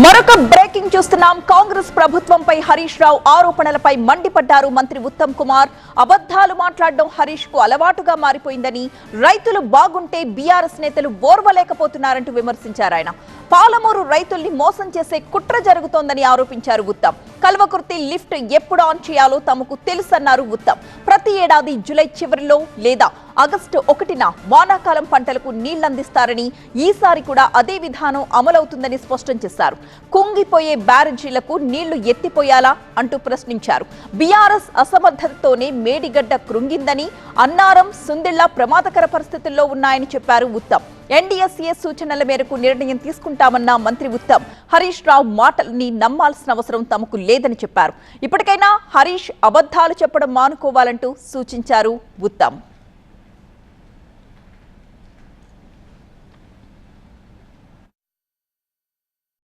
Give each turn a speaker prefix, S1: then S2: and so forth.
S1: మరొక బ్రేకింగ్ చూస్తున్నాం. కాంగ్రెస్ ప్రభుత్వంపై హరీష్ రావు ఆరోపణలపై మండిపడ్డారు మంత్రి ఉత్తమ్ కుమార్. అబద్ధాలు మాట్లాడడం హరీష్కు అలవాటుగా మారిపోయిందని రైతులు బాగుంటే బీఆర్ఎస్ నేతలు ఓర్వలేకపోతున్నారంటూ విమర్శించారు ఆయన. పాలమూరు రైతుల్ని మోసం చేసే కుట్ర జరుగుతోందని ఆరోపించారు ఉత్తమ్. కల్వకుర్తి లిఫ్ట్ ఎప్పుడు ఆన్ చేయాలో తమకు తెలుసన్నారు ఉత్తమ్. ప్రతి ఏడాది జూలై చివరిలో లేదా ఆగస్టు ఒకటిన వానాకాలం పంటలకు నీళ్ళందిస్తారని ఈసారి కూడా అదే విధానం అమలవుతుందని స్పష్టం చేశారు. కుంగిపోయే బ్యారేజీలకు నీళ్ళు ఎత్తిపోయాలా అంటూ ప్రశ్నించారు. బీఆర్ఎస్ అసమర్థతతోనే మేడిగడ్డ కృంగిందని అన్నారం సుందిళ్ళ ప్రమాదకర పరిస్థితుల్లో ఉన్నాయని చెప్పారు ఉత్తమ్. ఎన్డీఎస్ఏ సూచనల మేరకు నిర్ణయం తీసుకుంటామన్న మంత్రి ఉత్తమ్. హరీష్ రావు మాటల్ని నమ్మాల్సిన అవసరం తమకు లేదని చెప్పారు. ఇప్పటికైనా హరీష్ అబద్ధాలు చెప్పడం మానుకోవాలంటూ సూచించారు ఉత్తమ్.